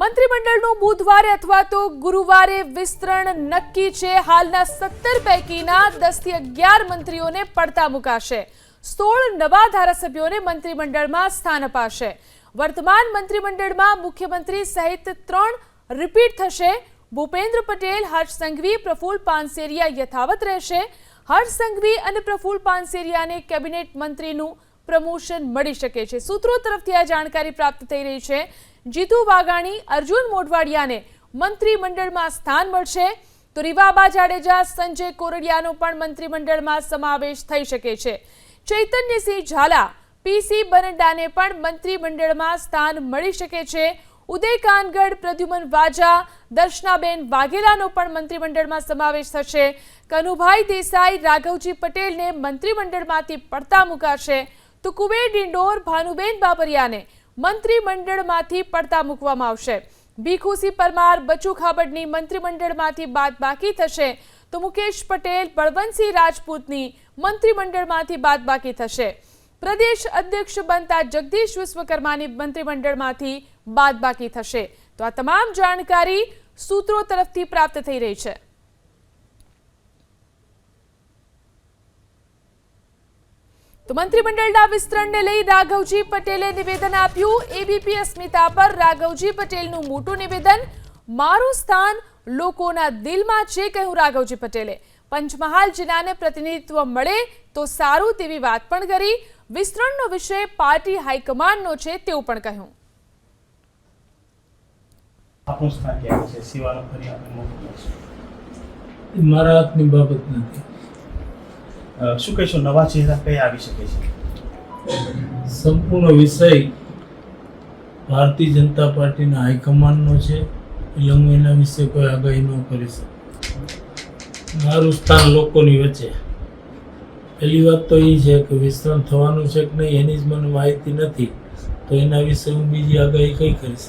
મંત્રીમંડળનું બુધવારે અથવા તો ગુરુવારે વિસ્તરણ નક્કી છે. હાલના સત્તર પૈકીના દસથી અગિયાર મંત્રીઓને પડતા મુકાશે. સોળ નવા ધારાસભ્યોને મંત્રીમંડળમાં સ્થાન અપાશે. વર્તમાન મંત્રીમંડળમાં મુખ્યમંત્રી સહિત ત્રણ રિપીટ થશે. ભૂપેન્દ્ર પટેલ, હર્ષ સંઘવી પ્રફુલ પાનસેરિયા યથાવત રહેશે. હર્ષ સંઘવી અને પ્રફુલ પાનસેરિયાને કેબિનેટ મંત્રીનું પ્રમોશન મળી શકે છે. સૂત્રો તરફથી આ જાણકારી પ્રાપ્ત થઈ રહી છે. જીતુ વાઘાણી, અર્જુન મોઢવાડિયાને મંત્રીમંડળમાં સ્થાન મળશે તો રીવાબા જાડેજા, સંજય કોરડિયાનો પણ મંત્રીમંડળમાં સમાવેશ થઈ શકે છે. ચૈતન્યસિંહ ઝાલા પીસી બરંડાને પણ મંત્રીમંડળમાં સ્થાન મળી શકે છે. ઉદય કાનગઢ પ્રદ્યુમન વાજા, દર્શનાબેન વાઘેલાનો પણ મંત્રીમંડળમાં સમાવેશ થશે. કનુભાઈ દેસાઈ, રાઘવજી પટેલને મંત્રીમંડળમાંથી પડતા મુકાશે. તો કુબેર ડિંડોર, ભાનુબેન બાબરિયાને મંત્રીમંડળમાંથી પડતા મૂકવામાં આવશે. ભીખુસી પરમાર, બચુ ખાબડની મંત્રીમંડળમાંથી બાદ બાકી થશે તો મુકેશ પટેલ, બળવંતસિંહ રાજપૂતની મંત્રીમંડળમાંથી બાદ બાકી થશે. પ્રદેશ અધ્યક્ષ બનતા જગદીશ વિશ્વકર્માની મંત્રીમંડળમાંથી બાદ બાકી થશે. તો આ તમામ જાણકારી સૂત્રો તરફથી પ્રાપ્ત થઈ રહી છે. તો મંત્રીમંડળના વિસ્તરણને લઈ રાઘવજી પટેલે નિવેદન આપ્યું. એબીપી અસ્મિતા પર રાઘવજી પટેલનું મોટું નિવેદન મારું સ્થાન લોકોના દિલમાં છે કહ્યું રાઘવજી પટેલે. પંચમહાલ જિલ્લાને પ્રતિનિધિત્વ મળે તો સારું તેવી વાત પણ કરી. વિસ્તરણનો વિષય પાર્ટી હાઈકમાન્ડનો છે તેવું પણ કહ્યું. આપણું સ્થાન ક્યાં છે? ફરી આપણે બાબત નથી. શું કહીશું? નવા ચહેરા કયા આવી શકે છે? સંપૂર્ણ વિષય ભારતીય જનતા પાર્ટીના હાઈકમાન્ડનો છે. એટલે હું એના વિશે કોઈ આગાહી ન કરી શકું. મારું સ્થાન લોકોની વચ્ચે. પહેલી વાત તો એ છે કે વિસ્તરણ થવાનું છે કે નહીં એની જ મને માહિતી નથી. તો એના વિશે હું બીજી આગાહી કઈ કરી શકું?